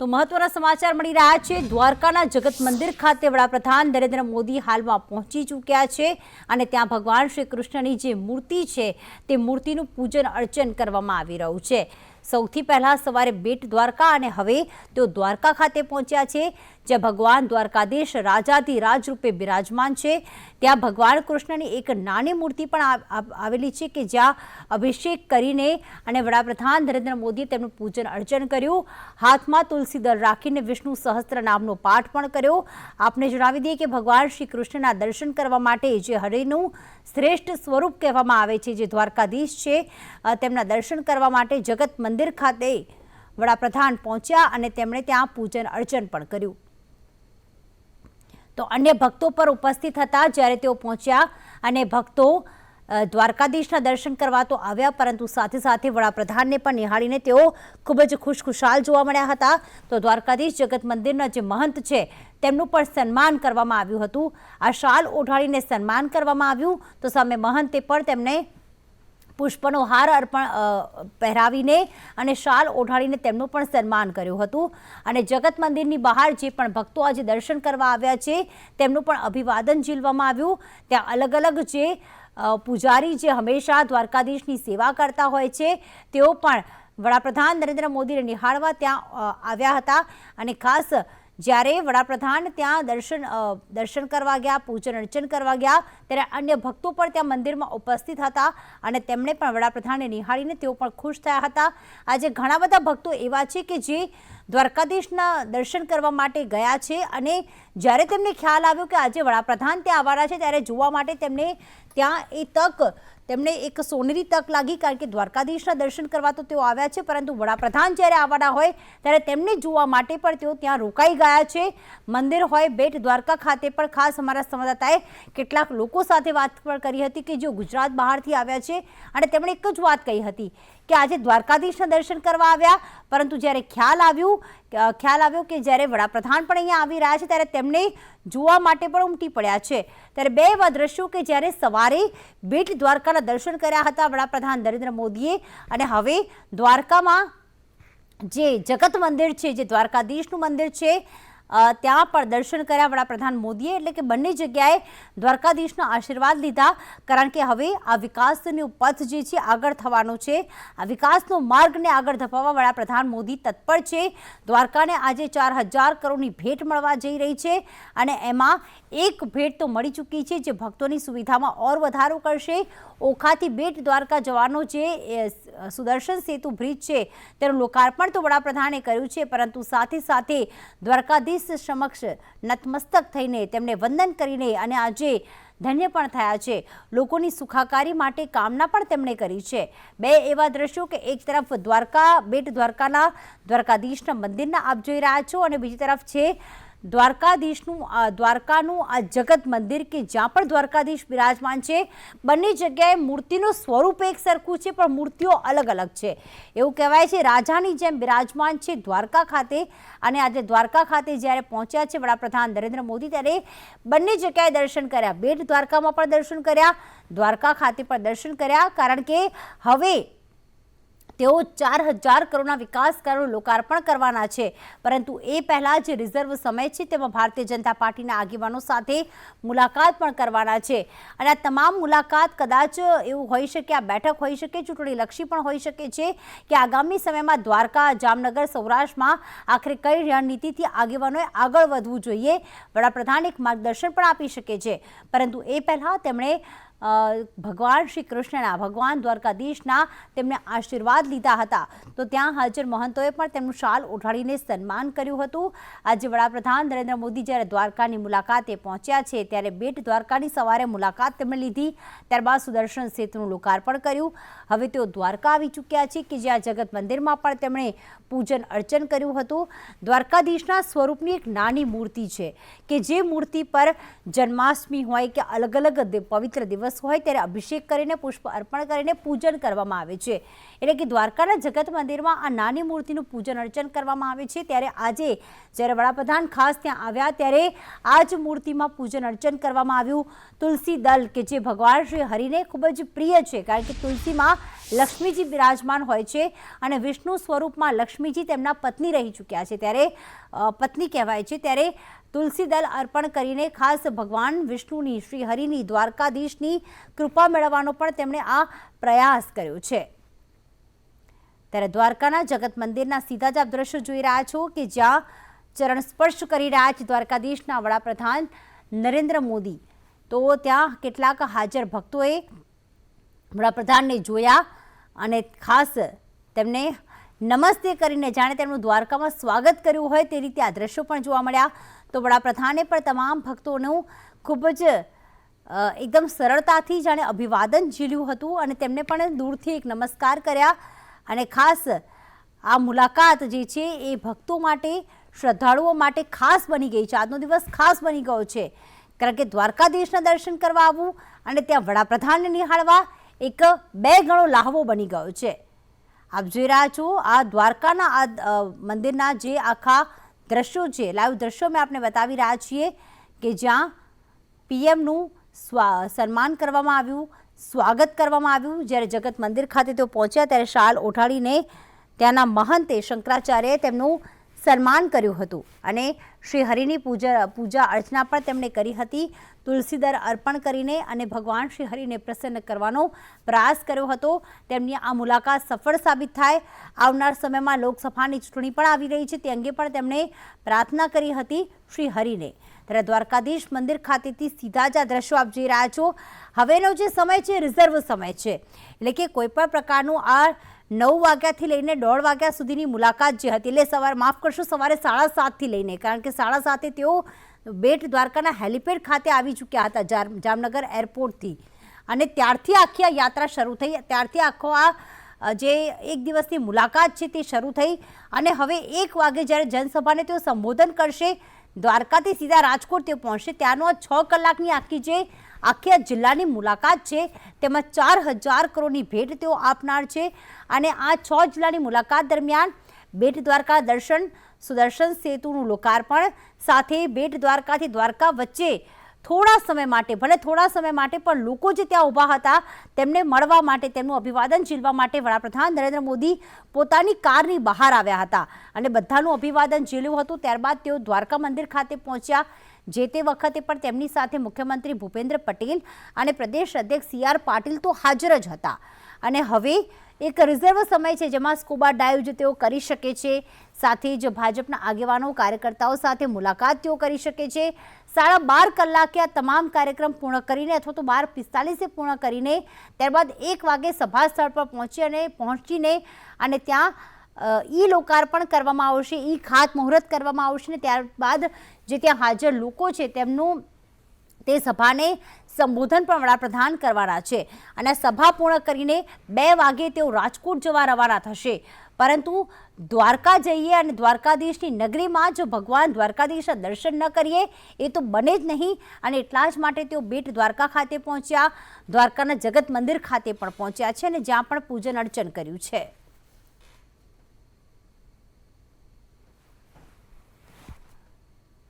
તો મહત્વના સમાચાર મળી રહ્યા છે. દ્વારકાના જગત મંદિર ખાતે વડાપ્રધાન નરેન્દ્ર મોદી હાલમાં પહોંચી ચૂક્યા છે અને ત્યાં ભગવાન શ્રી કૃષ્ણની જે મૂર્તિ છે, તે મૂર્તિનું પૂજન અર્ચન કરવામાં આવી રહ્યું છે. સૌથી પહેલા સવારે બેટ દ્વારકા અને હવે તેઓ દ્વારકા ખાતે પહોંચ્યા છે, જ્યાં ભગવાન દ્વારકાધીશ રાજાથી રાજ રૂપે બિરાજમાન છે. ત્યાં ભગવાન કૃષ્ણની એક નાની મૂર્તિ પણ આવેલી છે કે જ્યાં અભિષેક કરીને અને વડાપ્રધાન નરેન્દ્ર મોદીએ તેમનું પૂજન અર્ચન કર્યું. હાથમાં તુલસી દળ રાખીને વિષ્ણુ સહસ્ત્ર નામનો પાઠ પણ કર્યો. આપને જણાવી દઈએ કે ભગવાન શ્રી કૃષ્ણના દર્શન કરવા માટે જે હરિનું શ્રેષ્ઠ સ્વરૂપ કહેવામાં આવે છે, જે દ્વારકાધીશ છે તેમના દર્શન કરવા માટે જગત મંદિર ખાતે વડાપ્રધાન પહોંચ્યા અને તેમણે ત્યાં પૂજન અર્ચન પણ કર્યું. તો અન્ય ભક્તો પર ઉપસ્થિત હતા જ્યારે તેઓ પહોંચ્યા અને ભક્તો દ્વારકાધીશના દર્શન કરવા તો આવ્યા, પરંતુ સાથે સાથે વડાપ્રધાનને પણ નિહાળીને તેઓ ખૂબ જ ખુશખુશાલ જોવા મળ્યા હતા. તો દ્વારકાધીશ જગત મંદિરના જે મહંત છે, તેમનું પણ સન્માન કરવામાં આવ્યું હતું. આ શાલ ઓઢાડીને સન્માન કરવામાં આવ્યું. તો સામે મહંતે પણ તેમને પુષ્પનો હાર અર્પણ પહેરાવીને અને શાલ ઓઢાડીને તેમનું પણ સન્માન કર્યું હતું. અને જગત મંદિરની બહાર જે પણ ભક્તો આજે દર્શન કરવા આવ્યા છે, તેમનું પણ અભિવાદન ઝીલવામાં આવ્યું. ત્યાં અલગ અલગ જે પૂજારી જે હંમેશા દ્વારકાધીશની સેવા કરતા હોય છે, તેઓ પણ વડાપ્રધાન નરેન્દ્ર મોદીને નિહાળવા ત્યાં આવ્યા હતા. અને ખાસ જ્યારે વડાપ્રધાન ત્યાં દર્શન દર્શન કરવા ગયા, પૂજન અર્ચન કરવા ગયા, ત્યારે અન્ય ભક્તો પણ ત્યાં મંદિરમાં ઉપસ્થિત હતા અને તેમણે પણ વડાપ્રધાનને નિહાળીને તેઓ પણ ખુશ થયા હતા. આજે ઘણા બધા ભક્તો એવા છે કે જે દ્વારકાધીશના દર્શન કરવા માટે ગયા છે અને જ્યારે તેમને ખ્યાલ આવ્યો કે આજે વડાપ્રધાન ત્યાં આવવાના છે, ત્યારે જોવા માટે તેમને ત્યાં એ તક તેમને એક સોનેરી તક લાગી કારણ કે દ્વારકાધીશના દર્શન કરવા તો તેઓ આવ્યા છે, પરંતુ વડાપ્રધાન જ્યારે આવવાના હોય, ત્યારે તેમને જોવા માટે પણ તેઓ ત્યાં રોકાઈ ગયા છે. મંદિર હોય, બેટ દ્વારકા ખાતે પણ ખાસ અમારા સંવાદદાતાએ કેટલાક લોકો સાથે વાત પણ કરી હતી કે જેઓ ગુજરાત બહારથી આવ્યા છે અને તેમણે એક જ વાત કહી હતી કે આજે દ્વારકાધીશના દર્શન કરવા આવ્યા. પરંતુ જ્યારે ખ્યાલ આવ્યું ખ્યાલ આવ્યો કે જ્યારે વડાપ્રધાન પણ અહીંયા આવી રહ્યા છે, ત્યારે તેમને જોવા માટે પણ ઉમટી પડ્યા છે. ત્યારે બે એવા દ્રશ્યો કે જ્યારે સવારે બેટ દ્વારકાના દર્શન કર્યા હતા વડાપ્રધાન નરેન્દ્ર મોદીએ. અને હવે દ્વારકામાં જે જગત મંદિર છે, જે દ્વારકાધીશનું મંદિર છે ત્યાં પણ દર્શન કર્યા વડાપ્રધાન મોદીએ, એટલે કે બંને જગ્યાએ દ્વારકાધીશના આશીર્વાદ લીધા. કારણ કે હવે આ વિકાસનો પથ જે છે, આગળ થવાનો છે. આ વિકાસનો માર્ગને આગળ ધપાવવા વડાપ્રધાન મોદી તત્પર છે. દ્વારકાને આજે ચાર હજાર કરોડની ભેટ મળવા જઈ રહી છે અને એમાં એક ભેટ તો મળી ચૂકી છે જે ભક્તોની સુવિધામાં ઓર વધારો કરશે. ઓખાથી બેટ દ્વારકા જવાનો જે સુદર્શન સેતુ બ્રિજ છે, તેનું લોકાર્પણ તો વડાપ્રધાને કર્યું છે, પરંતુ સાથે સાથે દ્વારકાધીશ સમક્ષ નતમસ્તક થઈને તેમને વંદન કરીને અને આજે ધન્ય પણ થયા છે. લોકોની સુખાકારી માટે કામના પણ તેમણે કરી છે. બે એવા દ્રશ્યો કે એક તરફ દ્વારકા, બેટ દ્વારકાના દ્વારકાધીશના મંદિરના આપ જોઈ રહ્યા છો અને બીજી તરફ છે દ્વારકાધીશનું દ્વારકાનું આ જગત મંદિર કે જ્યાં પણ દ્વારકાધીશ બિરાજમાન છે, બંને જગ્યાએ મૂર્તિનું સ્વરૂપ એક સરખું છે, પણ મૂર્તિઓ અલગ અલગ છે. એવું કહેવાય છે, રાજાની જેમ બિરાજમાન છે દ્વારકા ખાતે અને આજે દ્વારકા ખાતે જ્યારે પહોંચ્યા છે વડાપ્રધાન નરેન્દ્ર મોદી, ત્યારે બંને જગ્યાએ દર્શન કર્યા. બેટ દ્વારકામાં પણ દર્શન કર્યા, દ્વારકા ખાતે પણ દર્શન કર્યા, કારણ કે હવે તેઓ ચાર હજાર કરોડના વિકાસ કાર્યોનું લોકાર્પણ કરવાના છે. પરંતુ એ પહેલા જે રિઝર્વ સમય છે તેમાં ભારતીય જનતા પાર્ટીના આગેવાનો સાથે મુલાકાત પણ કરવાના છે. અને આ તમામ મુલાકાત કદાચ એવું હોઈ શકે, આ બેઠક હોઈ શકે, ચૂંટણીલક્ષી પણ હોઈ શકે છે કે આગામી સમયમાં દ્વારકા, જામનગર, સૌરાષ્ટ્રમાં આખરે કઈ રણનીતિથી આગેવાનોએ આગળ વધવું જોઈએ, વડાપ્રધાન એક માર્ગદર્શન પણ આપી શકે છે. પરંતુ એ પહેલાં તેમણે ભગવાન શ્રી કૃષ્ણના, ભગવાન દ્વારકાધીશના તેમને આશીર્વાદ લીધા હતા. તો ત્યાં હાજર મહંતોએ પણ તેમનું શાલ ઉઠાડીને સન્માન કર્યું હતું. આજે વડાપ્રધાન નરેન્દ્ર મોદી જ્યારે દ્વારકાની મુલાકાતે પહોંચ્યા છે, ત્યારે બેટ દ્વારકાની સવારે મુલાકાત તેમણે લીધી. ત્યારબાદ સુદર્શન સેતુનું લોકાર્પણ કર્યું. હવે તેઓ દ્વારકા આવી ચૂક્યા છે કે જ્યાં જગત મંદિરમાં પણ તેમણે પૂજન અર્ચન કર્યું હતું. દ્વારકાધીશના સ્વરૂપની એક નાની મૂર્તિ છે કે જે મૂર્તિ પર જન્માષ્ટમી હોય કે અલગ અલગ પવિત્ર દિવસ દિવસ હોય ત્યારે અભિષેક કરીને, પુષ્પ અર્પણ કરીને પૂજન કરવામાં આવે છે. એટલે કે દ્વારકાના જગત મંદિરમાં આ નાની મૂર્તિનું પૂજન અર્ચન કરવામાં આવે છે. ત્યારે આજે જ્યારે વડાપ્રધાન ખાસ ત્યાં આવ્યા ત્યારે આ જ મૂર્તિમાં પૂજન અર્ચન કરવામાં આવ્યું. તુલસી દલ, કે જે ભગવાન શ્રી હરિને ખૂબ જ પ્રિય છે, કારણ કે તુલસીમાં લક્ષ્મીજી બિરાજમાન હોય છે અને વિષ્ણુ સ્વરૂપમાં લક્ષ્મીજી તેમના પત્ની રહી ચૂક્યા છે. ત્યારે પત્ની કહેવાય છે. ત્યારે તુલસી દલ અર્પણ કરીને ખાસ ભગવાન વિષ્ણુની શ્રી હરિની દ્વારકાધીશની કૃપા મેળવવાનો પણ તેમણે આ પ્રયાસ કર્યો છે. ત્યારે દ્વારકાના જગત મંદિરના સીધા જ આપ દ્રશ્યો જોઈ રહ્યા છો કે જ્યાં ચરણ સ્પર્શ કરી રહ્યા છે દ્વારકાધીશના વડાપ્રધાન નરેન્દ્ર મોદી. તો ત્યાં કેટલાક હાજર ભક્તોએ વડાપ્રધાનને જોયા અને ખાસ તેમને નમસ્તે કરીને જાણે તેમનું દ્વારકામાં સ્વાગત કર્યું હોય તે રીતે આ દ્રશ્યો પણ જોવા મળ્યા. તો વડાપ્રધાને પણ તમામ ભક્તોનું ખૂબ જ એકદમ સરળતાથી જાણે અભિવાદન ઝીલ્યું હતું અને તેમને પણ દૂરથી એક નમસ્કાર કર્યા અને ખાસ આ મુલાકાત જે છે એ ભક્તો માટે, શ્રદ્ધાળુઓ માટે ખાસ બની ગઈ છે. આજનો દિવસ ખાસ બની ગયો છે. કારણ કે દ્વારકાધીશના દર્શન કરવા આવવું અને ત્યાં વડાપ્રધાનને નિહાળવા એક બે ગણો લાહવો બની ગયો છે. આપ જોઈ રહ્યા છો, આ દ્વારકાના આ મંદિરના જે આખા દ્રશ્યો છે લાઈવ દ્રશ્યો મેં આપને બતાવી રહ્યા છીએ કે જ્યાં પીએમનું સ્વા, સન્માન કરવામાં આવ્યું, સ્વાગત કરવામાં આવ્યું. જ્યારે જગત મંદિર ખાતે તેઓ પહોંચ્યા, ત્યારે શાલ ઓઢાડીને ત્યાંના મહંતે શંકરાચાર્યએ તેમનું સન્માન કર્યું હતું અને શ્રી હરિની પૂજા પૂજા અર્ચના પણ તેમણે કરી હતી. તુલસીદર અર્પણ કરીને અને ભગવાન શ્રી હરિને પ્રસન્ન કરવાનો પ્રયાસ કર્યો હતો. તેમની આ મુલાકાત સફળ સાબિત થાય. આવનાર સમયમાં લોકસભાની ચૂંટણી પણ આવી રહી છે. તે અંગે પણ તેમણે પ્રાર્થના કરી હતી શ્રી હરિને. ત્યારે દ્વારકાધીશ મંદિર ખાતેથી સીધા જ આ દ્રશ્યો આપ જોઈ રહ્યા છો. હવેનો જે સમય છે, રિઝર્વ સમય છે. એટલે કે કોઈપણ પ્રકારનું આ નવ વાગ્યાથી લઈને દોઢ વાગ્યા સુધીની મુલાકાત જે હતી, એટલે સવારે, માફ કરશો, સવારે સાડા સાતથી લઈને, કારણ કે સાડા સાતે તેઓ બેટ દ્વારકાના હેલિપેડ ખાતે આવી ચૂક્યા હતા, જામ- જામનગર એરપોર્ટથી. અને ત્યારથી આખી આ યાત્રા શરૂ થઈ, ત્યારથી આખો આ જે એક દિવસની મુલાકાત છે તે શરૂ થઈ. અને હવે એક વાગે જ્યારે જનસભાને તેઓ સંબોધન કરશે, દ્વારકાથી સીધા રાજકોટ તેઓ પહોંચશે ત્યાંનો આ છ કલાકની આખી જે આખી જિલ્લાની મુલાકાત છે. તેમાં ચાર હજાર કરોડની ભેટ તેઓ આપનાર છે. અને આ છ જિલ્લાની મુલાકાત દરમિયાન બેટ દ્વારકા દર્શન, સુદર્શન સેતુનું લોકાર્પણ સાથે બેટ દ્વારકાથી દ્વારકા વચ્ચે થોડા સમય માટે, ભલે થોડા સમય માટે પણ લોકો જે ત્યાં ઊભા હતા, તેમને મળવા માટે, તેમનું અભિવાદન ઝીલવા માટે વડાપ્રધાન નરેન્દ્ર મોદી પોતાની કારની બહાર આવ્યા હતા. અને બધાનું અભિવાદન ઝીલ્યું હતું. ત્યારબાદ તેઓ દ્વારકા મંદિર ખાતે પહોંચ્યા. જે તે વખતે પણ તેમની સાથે મુખ્યમંત્રી ભૂપેન્દ્ર પટેલ અને પ્રદેશ અધ્યક્ષ સી આર પાટીલ તો હાજર જ હતા. અને હવે એક રિઝર્વ સમય છે જેમાં સ્કૂબા ડાઇવ જે તેઓ કરી શકે છે. સાથે જ ભાજપના આગેવાનો, કાર્યકર્તાઓ સાથે મુલાકાત તેઓ કરી શકે છે. સાડા બાર કલાકે આ તમામ કાર્યક્રમ પૂર્ણ કરીને અથવા તો બાર પિસ્તાલીસે પૂર્ણ કરીને ત્યારબાદ એક વાગે સભા સ્થળ પર પહોંચી અને પહોંચીને અને ત્યાં ઈ લોકાર્પણ કરવામાં આવશે, ઈ ખાત મુહૂર્ત કરવામાં આવશે ને ત્યારબાદ જે ત્યાં હાજર લોકો છે તેમનું તે સભાને સંબોધન પણ વડાપ્રધાન કરવાના છે. અને સભા પૂર્ણ કરીને બે વાગે તેઓ રાજકોટ જવા રવાના થશે. પરંતુ દ્વારકા જઈએ અને દ્વારકાધીશની નગરીમાં જો ભગવાન દ્વારકાધીશના દર્શન ન કરીએ, એ તો બને જ નહીં. અને એટલા જ માટે તેઓ બેટ દ્વારકા ખાતે પહોંચ્યા, દ્વારકાના જગત મંદિર ખાતે પણ પહોંચ્યા છે અને જ્યાં પણ પૂજન અર્ચન કર્યું છે.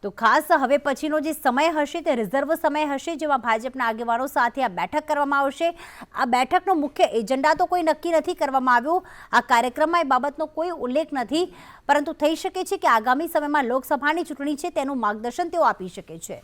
તો ખાસ હવે પછીનો જે સમય હશે તે રિઝર્વ સમય હશે, જેમાં ભાજપના આગેવાનો સાથે આ બેઠક કરવામાં આવશે. આ બેઠકનો મુખ્ય એજન્ડા તો કોઈ નક્કી નથી કરવામાં આવ્યો. આ કાર્યક્રમમાં એ બાબતનો કોઈ ઉલ્લેખ નથી. પરંતુ થઈ શકે છે કે આગામી સમયમાં લોકસભાની ચૂંટણી છે તેનું માર્ગદર્શન તેઓ આપી શકે છે.